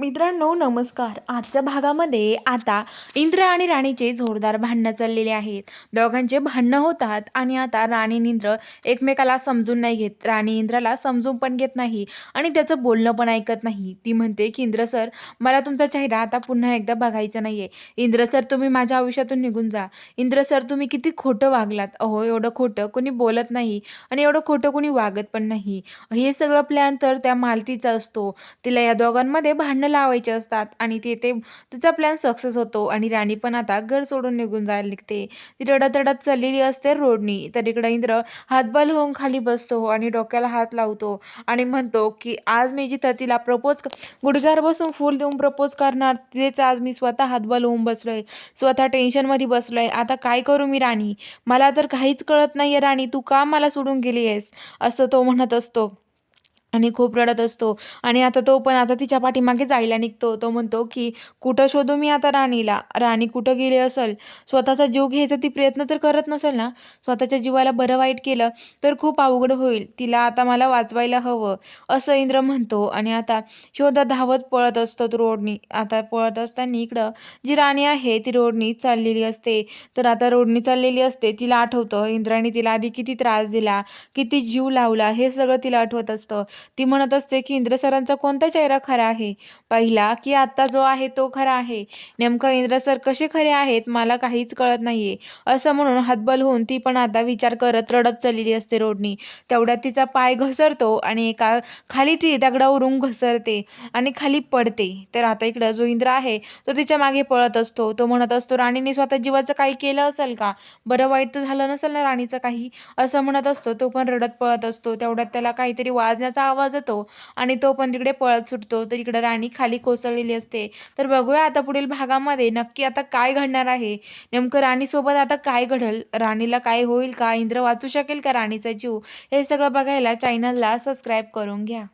मित्रांनो नमस्कार. आजच्या भागामध्ये आता इंद्र आणि राणीचे जोरदार भांडणं चाललेले आहेत. दोघांचे भांडणं होतात आणि आता राणी इंद्र एकमेकाला समजून नाही घेत. राणी इंद्राला समजून पण घेत नाही आणि त्याचं बोलणं पण ऐकत नाही. ती म्हणते की इंद्र सर मला तुमचा चेहरा आता पुन्हा एकदा बघायचा नाहीये. इंद्र सर तुम्ही माझ्या आयुष्यातून निघून जा. इंद्र सर तुम्ही किती खोटं वागलात. अहो एवढं खोटं कोणी बोलत नाही आणि एवढं खोटं कोणी वागत पण नाही. हे सगळं प्लॅन तर त्या मालतीचा असतो. तिला या दोघांमध्ये भांडणं लावायचे असतात आणि ते ते तिचा प्लॅन सक्सेस होतो आणि राणी पण आता घर सोडून निघून जायला निघते. ती रडत रडत चाललेली असते रोडनी. तर इकडे इंद्र हातबल होऊन खाली बसतो आणि डोक्याला हात लावतो आणि म्हणतो की आज मी जिथं तिला प्रपोज गुडघ्यावर बसून फूल देऊन प्रपोज करणार तेच आज मी स्वतः हातबल होऊन बसलोय. स्वतः टेन्शनमध्ये बसलोय. आता काय करू मी राणी? मला तर काहीच कळत नाहीये राणी. तू का मला सोडून गेली आहेस? असं तो म्हणत असतो. आणि खूप रडत असतो. आणि आता तो पण आता तिच्या पाठीमागे जायला निघतो. तो म्हणतो की कुठं शोधू मी आता राणीला? राणी कुठं गेली असेल? स्वतःचा जीव घ्यायचा ती प्रयत्न तर करत नसेल ना? स्वतःच्या जीवाला बरं वाईट केलं तर खूप अवघड होईल. तिला आता मला वाचवायला हवं. असं इंद्र म्हणतो. आणि आता शोधा धावत पळत असतो रोडनी. आता पळत असताना इकडं जी राणी आहे ती रोडनी चाललेली असते. तर आता रोडनी चाललेली असते तिला आठवतं. इंद्राने तिला आधी किती त्रास दिला किती जीव लावला हे सगळं तिला आठवत असतं. ती म्हणत असते की इंद्र सरांचा कोणता चेहरा खरा आहे? पहिला की आत्ता जो आहे तो खरा आहे. नेमकं इंद्र सर कसे खरे आहेत मला काहीच कळत नाहीये. असं म्हणून हातबल होऊन ती पण आता विचार करत रडत चाललेली असते रोडनी. तेवढ्यात तिचा पाय घसरतो आणि एका खाली ती दगडावरून घसरते आणि खाली पडते. तर आता इकडं जो इंद्र आहे तो तिच्यामागे पळत असतो. तो म्हणत असतो राणीने स्वतः जीवाचं काही केलं असेल का? बरं वाईट तर झालं नसेल ना राणीचं काही? असं म्हणत असतो. तो पण रडत पळत असतो. तेवढ्यात त्याला काहीतरी वाजण्याचा आवाज येतो आणि तो पण तिकडे पळत सुटतो. तर इकडे राणी खाली कोसळलेली असते. तर बघूया आता पुढील भागामध्ये नक्की आता काय घडणार आहे. नेमकं राणीसोबत आता काय घडल? राणीला काय होईल? का इंद्र वाचू शकेल का राणीचा जीव? हे सगळं बघायला चॅनलला सबस्क्राईब करून घ्या.